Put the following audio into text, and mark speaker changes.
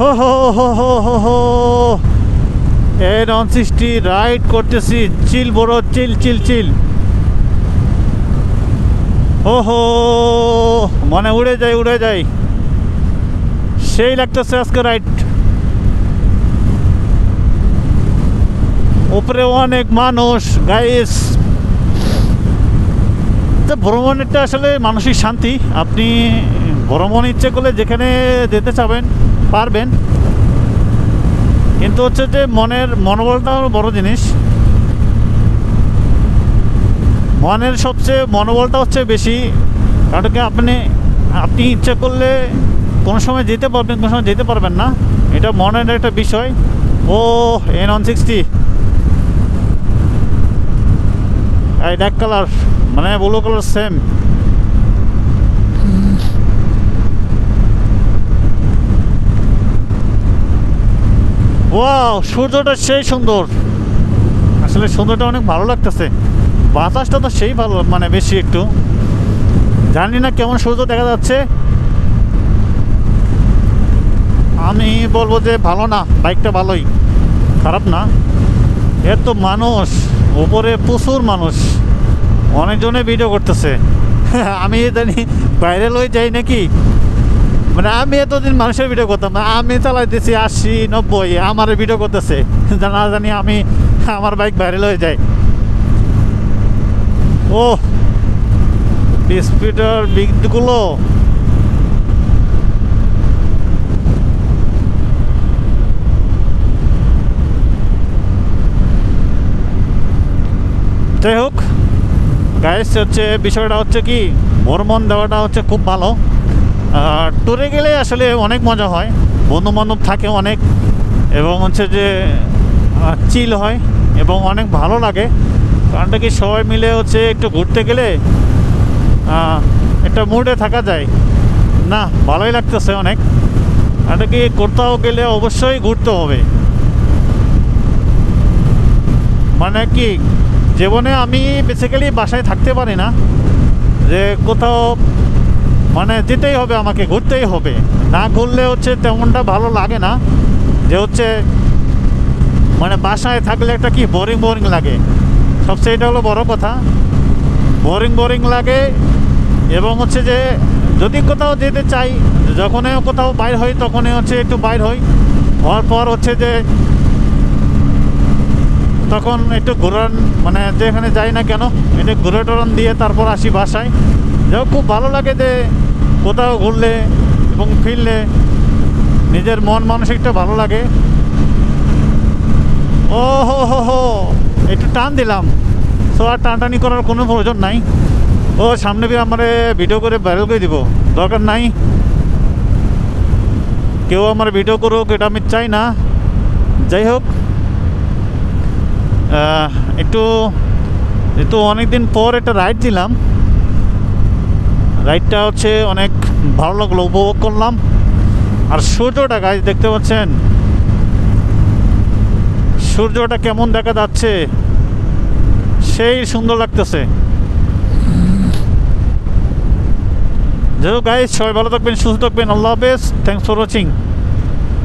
Speaker 1: হো হো হো হো হো হো। সিক্সটি রাইড করতেছি। চিল বড় চিল চিল চিল ও হো মানে উড়ে যায় উড়ে যায়। সেই লাগতেছে আজকে রাইড উপরে অনেক মানুষ গাইস তো ভ্রমণটা আসলে মানসিক শান্তি। আপনি ভ্রমণ ইচ্ছে করলে যেখানে যেতে চাবেন পারবেন। কিন্তু হচ্ছে যে মনের মনোবলটা হলো বড় জিনিস। মনের সবচেয়ে মনোবলটা হচ্ছে বেশি। কারণ কি আপনি আপনি ইচ্ছে করলে কোনো সময় যেতে পারবেন, কোনো সময় যেতে পারবেন না। এটা মনের একটা বিষয়। ও এন ওয়ান সিক্সটি এই ব্ল্যাক কালার মানে ব্লু কালার সেম ওয়াও সূর্যটা সেই সুন্দর। আসলে সুন্দরটা অনেক ভালো লাগতেছে। বাতাসটা তো সেই ভালো মানে বেশি একটু। জানি না কেমন সূর্য দেখা যাচ্ছে। আমি বলব যে ভালো না, বাইকটা ভালোই। খারাপ না। এত মানুষ, উপরে প্রচুর মানুষ। অনেকজনে ভিডিও করতেছে। আমি জানি বাইরে লই যাই নাকি? মানে আমি এতদিন মানুষের ভিডিও করতাম না। আমি চালাইতেছি আশি, নব্বই, আমার ভিডিও করতেছে। জানা জানি আমি আমার বাইক বাইরে লয়ে যাই ও স্পিডার বিগগুলো যাই হোক গাইস হচ্ছে বিষয়টা হচ্ছে কি? ভ্রমণ দেওয়াটা হচ্ছে খুব ভালো। আর ট্যুরে গেলে আসলে অনেক মজা হয়। বন্ধু বান্ধব থাকে অনেক এবং হচ্ছে যে চিল হয় এবং অনেক ভালো লাগে। কারণটা কি সবাই মিলে হচ্ছে একটু ঘুরতে গেলে একটা মুডে থাকা যায়। না, ভালোই লাগতেছে অনেক। কারণটা কি কোথাও গেলে অবশ্যই ঘুরতে হবে। মানে কি, জীবনে আমি বেসিক্যালি বাসায় থাকতে পারি না। যে কোথাও মানে যেতেই হবে, আমাকে ঘুরতেই হবে। না ঘুরলে হচ্ছে তেমনটা ভালো লাগে না, যে হচ্ছে মানে বাসায় থাকলে একটা কি বোরিং বোরিং লাগে। সবচেয়ে এটা হলো বড় কথা। বোরিং বোরিং লাগে এবং হচ্ছে যে যদি কোথাও যেতে চাই, যখনই কোথাও বাইর হই, তখনই হচ্ছে একটু বাইর হই। হওয়ার পর হচ্ছে যে তখন একটু ঘোরান মানে যেখানে যাই না কেন, একটু ঘুরে টুরান দিয়ে তারপর আসি বাসায়। যাও খুব ভালো লাগে যে কোথাও ঘুরলে এবং ফিরলে নিজের মন মানসিকটা ভালো লাগে। ও হো হো হো একটু টান দিলাম। তো আর টানটানি করার কোনো প্রয়োজন নাই। ও, সামনে দিয়ে আমার ভিডিও করে ভাইরাল করে দিব। দরকার নাই। কেউ আমার ভিডিও করুক, এটা আমি চাই না। যাই হোক একটু, যেহেতু অনেকদিন পর একটা রাইড দিলাম রাইডটা হচ্ছে অনেক ভালো লাগল, উপভোগ করলাম। আর সূর্যটা গাছ দেখতে পাচ্ছেন? সূর্যটা কেমন দেখা যাচ্ছে? সেই সুন্দর লাগতেছে। যাই হোক গাইজ সবাই ভালো থাকবেন, সুস্থ থাকবেন। আল্লাহ হাফেজ। Thanks for watching